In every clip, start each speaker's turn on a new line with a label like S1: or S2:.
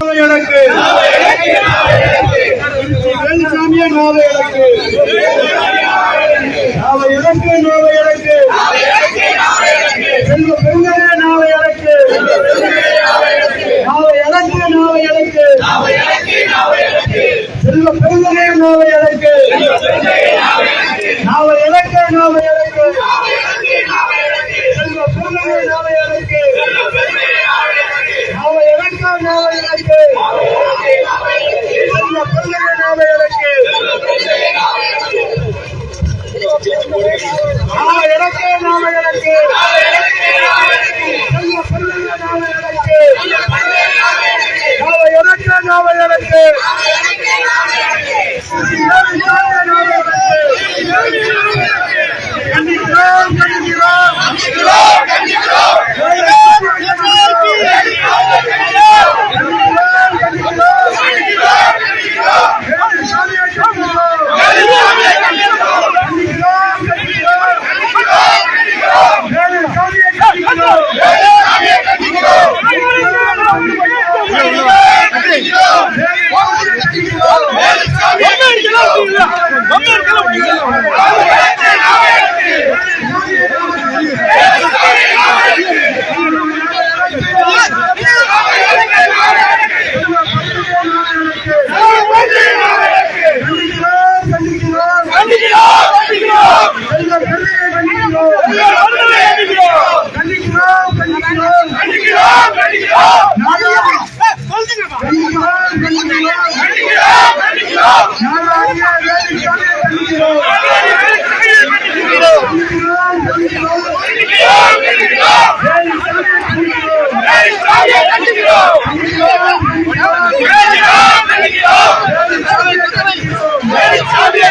S1: எனக்கு நாவை எனக்கு நாவை எனக்கு நாவை எனக்கு செல்வ பெருமையே நாவை எனக்கு நாவை எனக்கு நாவை எனக்கு செல்வ பெருமையே நாவை எனக்கு நாவை எனக்கு நாவை எனக்கு செல்வ பெருமையே நாவை எனக்கு நாவை எனக்கு நாவை எனக்கு கண்டிக்கின்றோம்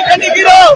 S1: கண்டிக்கின்றோம்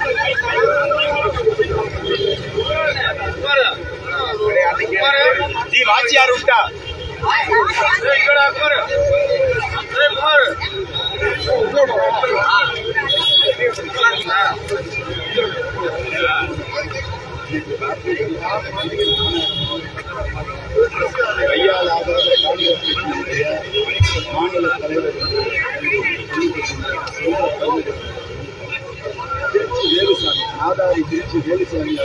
S2: கையாளாத காங்கிரசினுடைய
S1: மாநில தலைவர் வேலுசாமி நாதாரி திருச்சி வேலுசாமி